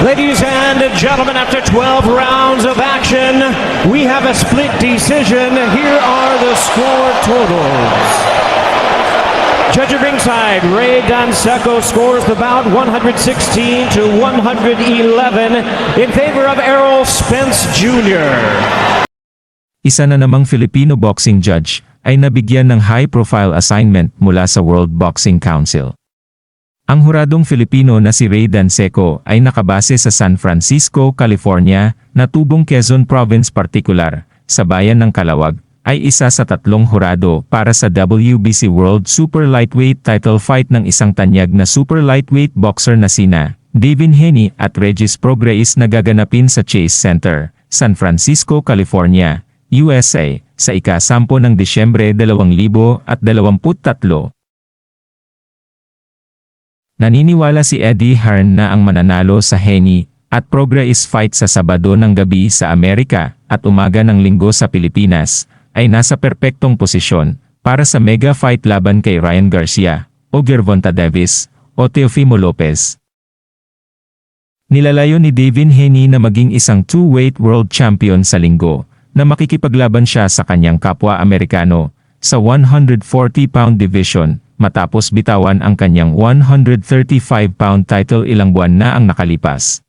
Ladies and gentlemen, after 12 rounds of action, we have a split decision. Here are the score totals. Judge at ringside, Ray Danseco scores the bout 116 to 111 in favor of Errol Spence Jr. Isa na namang Filipino boxing judge ay nabigyan ng high-profile assignment mula sa World Boxing Council. Ang huradong Filipino na si Ray Danseco ay nakabase sa San Francisco, California, na tubong Quezon Province particular, sa bayan ng Kalawag, ay isa sa tatlong hurado para sa WBC World Super Lightweight title fight ng isang tanyag na super lightweight boxer na sina Devin Haney at Regis Prograis na gaganapin sa Chase Center, San Francisco, California, USA, sa ika-10 ng Disyembre 2023. Naniniwala si Eddie Hearn na ang mananalo sa Henny at Prograis fight sa Sabado ng gabi sa Amerika at umaga ng linggo sa Pilipinas ay nasa perpektong posisyon para sa mega fight laban kay Ryan Garcia o Gervonta Davis o Teofimo Lopez. Nilalayo ni Devin Haney na maging isang two-weight world champion sa linggo na makikipaglaban siya sa kanyang kapwa Amerikano sa 140-pound division matapos bitawan ang kanyang 135-pound title ilang buwan na ang nakalipas.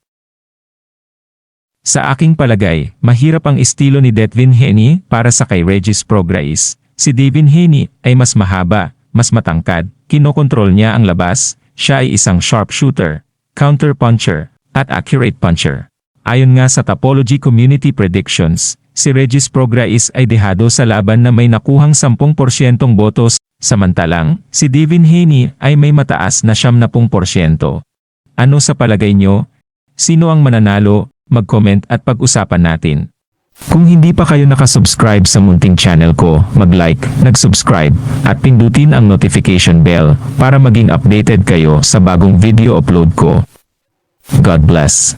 Sa aking palagay, mahirap ang estilo ni Devin Haney para sa kay Regis Prograis. Si Devin Haney ay mas mahaba, mas matangkad, kinokontrol niya ang labas, siya ay isang sharpshooter, counter-puncher, at accurate puncher. Ayon nga sa Topology Community Predictions, si Regis Prograis ay dehado sa laban na may nakuhang 10% botos, samantalang si Devin Haney ay may mataas na 70%. Ano sa palagay nyo? Sino ang mananalo? Mag-comment at pag-usapan natin. Kung hindi pa kayo nakasubscribe sa munting channel ko, mag-like, nag-subscribe, at pindutin ang notification bell para maging updated kayo sa bagong video upload ko. God bless.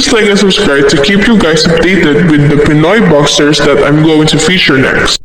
Please like and subscribe to keep you guys updated with the Pinoy boxers that I'm going to feature next.